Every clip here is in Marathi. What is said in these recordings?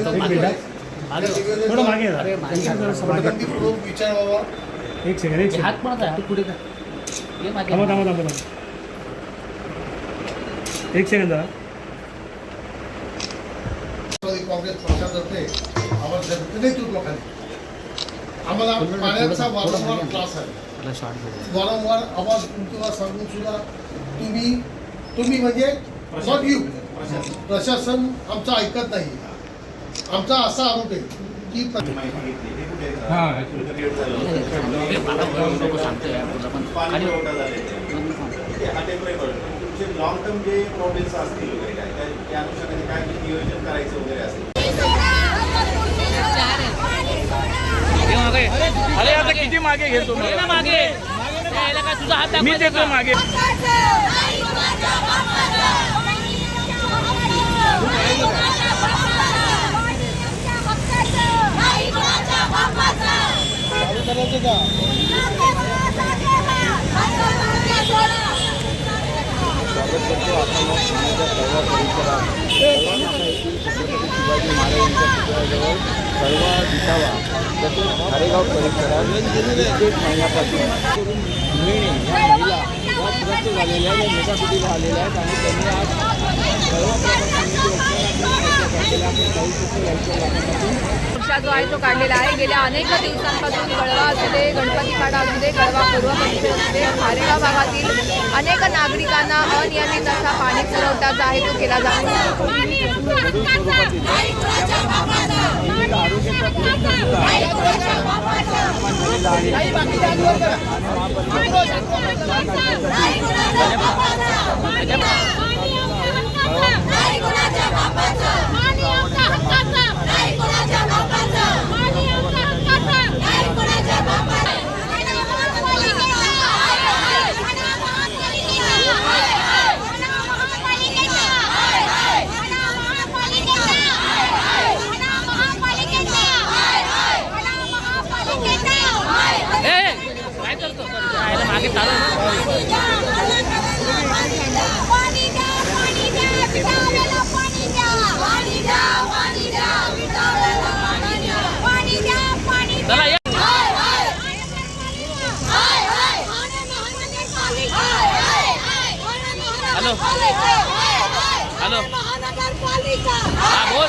थोडं मागे एक सेकंड एक हात पडत आहे, कुठे का थांबा थांबा थांबा थांबा एक सेकंड जरा आम्हाला जनते नेतृत्वाखाली आम्हाला पाण्याचा वारंवार त्रास आहे वारंवार आवाज तुम्हाला सांगून सुद्धा तुम्ही तुम्ही म्हणजे नॉट यू प्रशासन आमचं ऐकत नाही. आमचा असा आरोप आहे की लॉंग टर्म जे प्रॉब्लेम्स असतील वगैरे काय त्या त्या अनुषंगाने काय नियोजन करायचं वगैरे असेल अरे आता किती मागे. घेतो मागे. यायला काय तुझा हात मी देतो का? स्वागत करतो. आता मग ठाण्याच्या कळवा परिसरात. शिवाजी महाराजांच्या पुतळ्याजवळ कळवा विसावा तसेच खारेगाव परिसरात एक महिन्यापासून मिळणे या महिला या त्रस्त झालेल्या या आलेल्या आहेत आणि त्यांनी आज कळवा जो आहे तो काढलेला आहे. गेल्या अनेक दिवसांपासून कळवा असू दे गणपती पाडा असू दे कळवा पूर्व परिसर असू दे खारेगाव भागातील अनेक नागरिकांना अनियमित असा पाणी पुरवठा जो आहे तो केला जातो. ¡Ay, con H! Hello. Hello. हा बोल.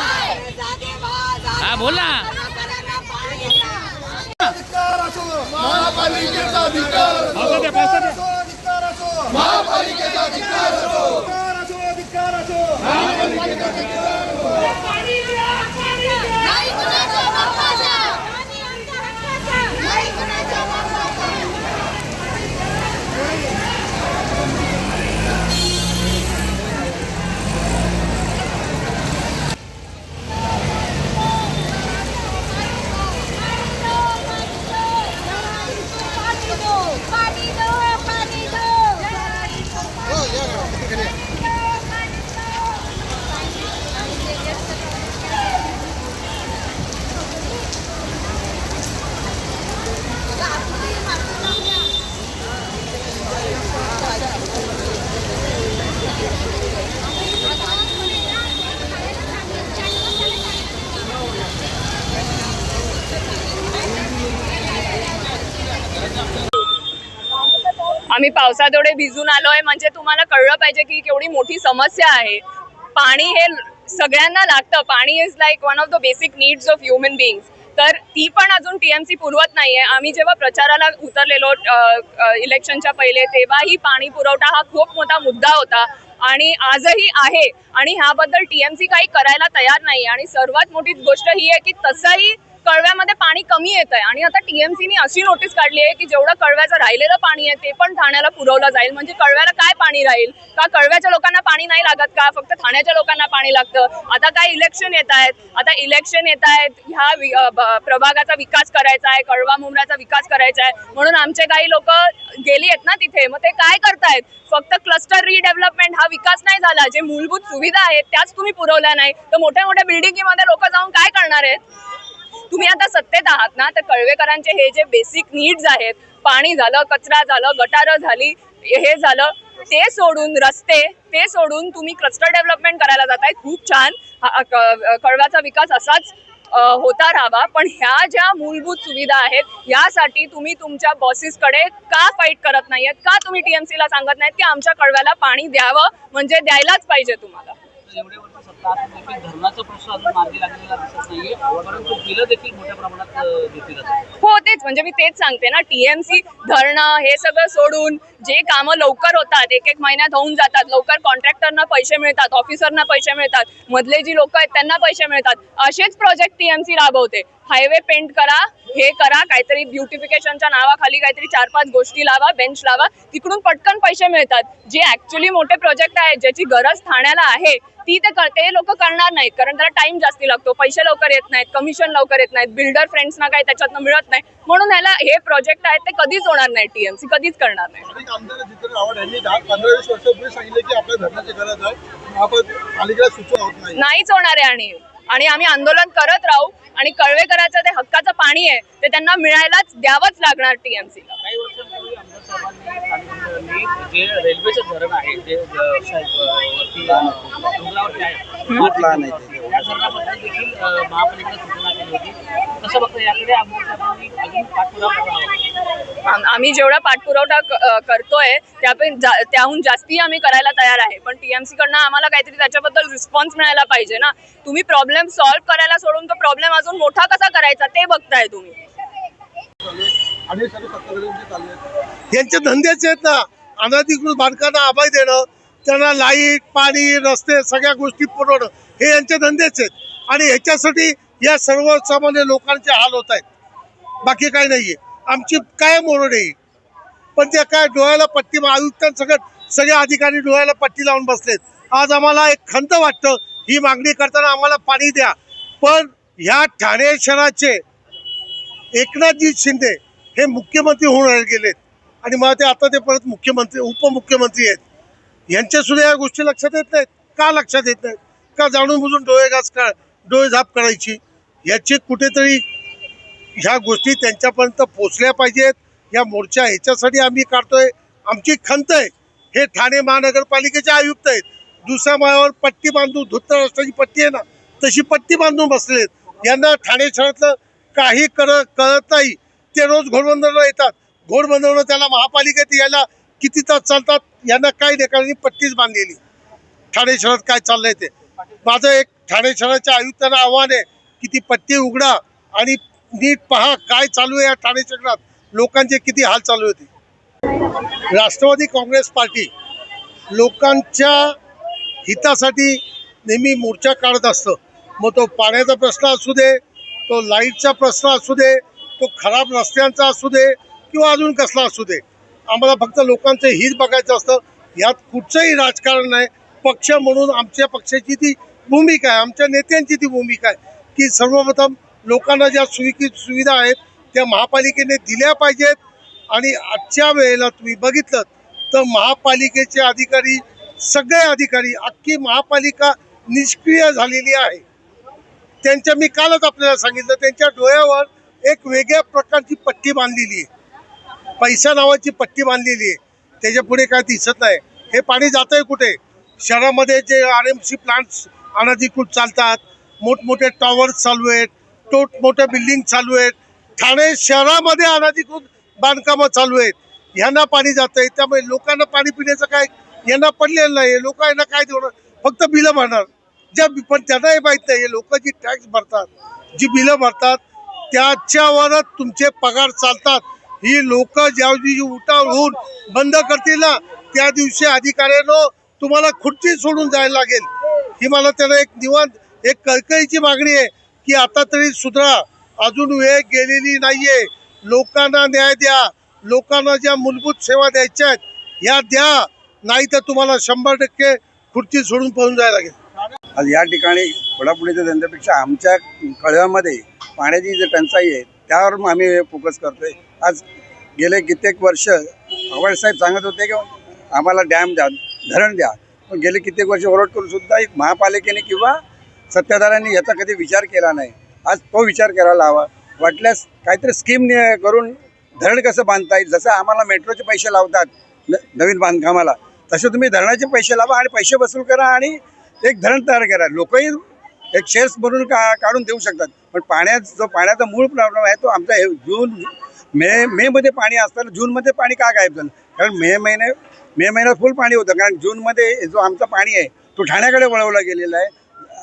हा बोल ना. महापालिकेचा अधिकार. महापालिकेचा अधिकार असो. अधिकार असो, अधिकार असो. आम्ही पावसात एवढे भिजून आलोय. म्हणजे तुम्हाला कळलं पाहिजे की केवढी मोठी समस्या आहे. पाणी हे सगळ्यांना लागतं. Pani is like one of the basic needs of human beings तर ती पण अजून टीएमसी पुरवत नाही आहे आम्ही जेव्हा प्रचाराला उतरलेलो इलेक्शनच्या पहिले तेव्हाही पाणी पुरवठा हा खूप मोठा मुद्दा होता. आणि आजही आहे. आणि ह्याबद्दल टीएमसी काही करायला तयार नाही आणि सर्वात मोठी गोष्ट ही आहे की तसंही कळव्यामध्ये पाणी कमी येत आहे आणि आता टीएमसीनी अशी नोटीस काढली आहे की जेवढं कळव्याचं राहिलेलं पाणी आहे ते पण ठाण्याला पुरवलं जाईल. म्हणजे कळव्याला काय पाणी राहील? का कळव्याच्या लोकांना पाणी नाही लागत का? फक्त ठाण्याच्या लोकांना पाणी लागतं? आता काय इलेक्शन येत आहेत. आता इलेक्शन येत आहेत. ह्या प्रभागाचा विकास करायचा आहे कळवा मुंबऱ्याचा विकास करायचा आहे. म्हणून आमचे काही लोक गेली आहेत ना तिथे. मग ते काय करतायत? फक्त क्लस्टर रिडेव्हलपमेंट हा विकास नाही झाला. जे मूलभूत सुविधा आहेत त्याच तुम्ही पुरवल्या नाही. तर मोठ्या मोठ्या बिल्डिंगीमध्ये लोक जाऊन काय करणार आहेत? तुम्ही आता सत्तेत आहात ना तर कळवेकरांचे हे जे बेसिक नीड्स आहेत पाणी झालं कचरा झालं गटारं झाली हे झालं ते सोडून रस्ते ते सोडून तुम्ही क्लस्टर डेव्हलपमेंट करायला जाताय. खूप छान. कळव्याचा विकास असाच होता राहावा. पण ह्या ज्या मूलभूत सुविधा आहेत यासाठी तुम्ही तुमच्या बॉसेसकडे का फाईट करत नाहीयेत? का तुम्ही टीएमसी ला सांगत नाहीत की आमच्या कळव्याला पाणी द्यावं? म्हणजे द्यायलाच पाहिजे तुम्हाला. एवढे वर्ष सत्ता असून देखील धरणाचा प्रश्न अजून मार्गी लागलेला दिसत नाहीये. परंतु बिलं देखील मोठ्या प्रमाणात घेतली जातात हो तेच म्हणजे मी तेच सांगते ना टीएमसी धरणं हे सगळं सोडून जे कामं लवकर होतात एक एक महिन्यात होऊन जातात. लवकर कॉन्ट्रॅक्टरना पैसे मिळतात ऑफिसरना पैसे मिळतात. मधले जी लोक आहेत त्यांना पैसे मिळतात. असेच प्रोजेक्ट टीएमसी राबवते. हायवे पेंट करा हे करा काहीतरी ब्युटिफिकेशनच्या नावाखाली काहीतरी चार पाच गोष्टी लावा बेंच लावा तिकडून पटकन पैसे मिळतात. जे ऍक्च्युली मोठे प्रोजेक्ट आहेत ज्याची गरज ठाण्याला आहे ती ते कर- ते लोक करणार नाहीत कारण त्याला टाइम जास्ती लागतो पैसे लवकर येत नाहीत कमिशन लवकर येत नाहीत बिल्डर फ्रेंड्सना काही त्याच्यातनं मिळत नाही. म्हणून ह्याला हे प्रोजेक्ट आहेत ते कधीच होणार नाही टीएमसी कधीच करणार नाही. नाहीच होणार आहे आणि आणि आम्ही आंदोलन करत राहू आणि कळवेकराचं ते हक्काचं पाणी आहे ते त्यांना मिळायलाच द्यावंच लागणार टीएमसीला जे रेल्वेचं धरण आहे जे अ, शायद, अ, वरती अ, डोंगरावरती आहे खूप लहान आहे ते. त्या धरणाबद्दल देखील अ, महापालिकेला सूचना केली होती. कसं बघता याकडे आमदार साहेबांनी अजून पाठपुरावा करावा आम- आम्ही जेवढा पाठपुरवठा क- अ, करतोय जा- त्याहून जास्ती आम्ही करायला तयार आहे. पण टीएमसी कडनं आम्हाला काहीतरी त्याच्याबद्दल रिस्पॉन्स मिळायला पाहिजे ना. तुम्ही प्रॉब्लेम सॉल्व्ह करायला सोडून तो प्रॉब्लेम अजून मोठा कसा करायचा ते बघताय तुम्ही. आणि सर्व सत्ताधाऱ्यांचे चालले आहेत. यांचे धंदेच आहेत ना. अनधिकृत बांधकांना अभय देणं त्यांना लाइट पाणी रस्ते सगळ्या गोष्टी पुरवणं हे यांचे धंदेच आहेत. आणि ह्याच्यासाठी या सर्वसामान्य लोकांचे हाल होत आहेत. बाकी काही नाहीये. आमची काय मोरड आहे पण त्या काय डोळ्याला पट्टी आयुक्तांसकट सगळे अधिकारी डोळ्याला पट्टी लावून बसलेत. आज आम्हाला एक खंत वाटतं. ही मागणी करताना आम्हाला पाणी द्या. पण ह्या ठाणे शहराचे एकनाथजी शिंदे हे मुख्यमंत्री होऊन राहिले गेलेत. आणि मला ते आता ते परत मुख्यमंत्री उपमुख्यमंत्री आहेत. यांच्या सुद्धा या गोष्टी लक्षात येत नाहीत. का लक्षात येत नाहीत? का जाणून बुजून डोळे घास का डोळे झाप करायची? याची कुठेतरी ह्या गोष्टी त्यांच्यापर्यंत पोचल्या पाहिजेत. या मोर्चा ह्याच्यासाठी आम्ही काढतोय. आमची खंत आहे. हे ठाणे महानगरपालिकेचे आयुक्त आहेत. दुसऱ्या माळावर पट्टी बांधून धुत्तर रस्त्याची पट्टी आहे ना तशी पट्टी बांधून बसलेत. यांना ठाणे शहरातलं काही कर कळत नाही. ते रोज घोडबंदरला येतात. घोडबंदरनं त्याला महापालिकेत यायला किती तास चालतात यांना काही नाही पट्टीच बांधलेली. ठाणे शहरात काय चाललंय ते. माझं एक ठाणे शहराच्या आयुक्तांना आव्हान आहे की ती पट्टी उघडा आणि नीट पहा काय चालू आहे या ठाणे शहरात. लोकांचे किती हाल चालू होते. राष्ट्रवादी काँग्रेस पार्टी लोकांच्या हितासाठी नेहमी मोर्चा काढत असतं. मग तो पाण्याचा प्रश्न असू दे तो लाईटचा प्रश्न असू दे तो खराब रस्त्यांचा असू दे किंवा अजून कसला असू दे आम्हाला फक्त लोकांचं हित बघायचं असतं. यात कुठचंही राजकारण नाही. पक्ष म्हणून आमच्या पक्षाची ती भूमिका आहे आमच्या नेत्यांची ती भूमिका आहे की सर्वप्रथम लोकांना ज्या सुविकी सुविधा आहेत त्या महापालिकेने दिल्या पाहिजेत. आणि आजच्या वेळेला तुम्ही बघितलं तर महापालिकेचे अधिकारी सगळे अधिकारी अख्खी महापालिका निष्क्रिय झालेली आहे. त्यांच्या मी कालच आपल्याला सांगितलं त्यांच्या डोळ्यावर एक वेगळ्या प्रकारची पट्टी बांधलेली आहे. पैसा नावाची पट्टी बांधलेली आहे. त्याच्या पुढे काय दिसत नाही. हे पाणी जात आहे कुठे? शहरामध्ये जे आर एम सी प्लांट्स अनधिकृत चालतात. मोठमोठे टॉवर्स चालू आहेत. मोठमोठ्या बिल्डिंग चालू आहेत. ठाणे शहरामध्ये अनधिकृत बांधकामं चालू आहेत. ह्यांना पाणी जात आहे त्यामुळे लोकांना पाणी पिण्याचं काय यांना पडलेलं नाही. लोक यांना काय देणार फक्त बिलं भरणार. ज्या पण त्यांना हे माहीत नाही. लोक जी टॅक्स भरतात जी बिलं भरतात त्याच्यावरच तुमचे पगार चालतात. ही लोक ज्या दिवशी उठाव होऊन बंद करतील ना त्या दिवशी अधिकाऱ्यानं तुम्हाला खुर्ची सोडून जायला लागेल. ही मला त्याला एक निवांत एक कळकळीची मागणी आहे की आता तरी सुधरा अजून वेळ गेलेली नाहीये. लोकांना न्याय द्या. लोकांना ज्या मूलभूत सेवा द्यायच्या आहेत या द्या. नाही तर तुम्हाला शंभर टक्के खुर्ची सोडून पळून जायला लागेल. आज या ठिकाणी पुढापुढीच्या धंद्यापेक्षा आमच्या कळव्यामध्ये पाण्याची जी टंचाई आहे त्यावर आम्ही फोकस करतोय. आज गेले कित्येक वर्ष पवार साहेब सांगत होते की आम्हाला डॅम द्या धरण द्या. पण गेले कित्येक वर्ष ओरड करून सुद्धा एक महापालिकेने किंवा सत्ताधाऱ्यांनी याचा कधी विचार केला नाही. आज तो विचार करायला हवा. वाटल्यास काहीतरी स्कीम करून धरण कसं बांधता येईल? जसं आम्हाला मेट्रोचे पैसे लावतात न- नवीन बांधकामाला तसे तुम्ही धरणाचे पैसे लावा आणि पैसे वसूल करा आणि एक धरण तयार करा. लोकही एक शेअर्स बनवून का काढून देऊ शकतात. पण पाण्यात जो पाण्याचा मूळ प्रॉब्लेम आहे तो आमचा हे जून मे मेमध्ये पाणी असताना जूनमध्ये पाणी का गायब झालं? कारण मे महिने मे महिन्यात फुल पाणी होतं. कारण जूनमध्ये जो आमचा पाणी आहे तो ठाण्याकडे वळवला गेलेला आहे.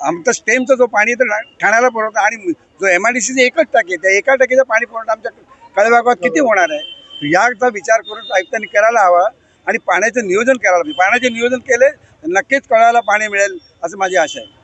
आमचा स्टेमचं जो पाणी आहे तो ठाण्याला पुरवठा आणि जो एम आय डी सीचे एकच टाकी त्या एका टाकीचा पाणी पुरवठा आमच्या कळेभागात किती होणार आहे? याचा विचार करून आयुक्तांनी करायला हवा आणि पाण्याचं नियोजन करायला पाहिजे पाण्याचे नियोजन केले तर नक्कीच कळायला पाणी मिळेल असं माझी आशा आहे.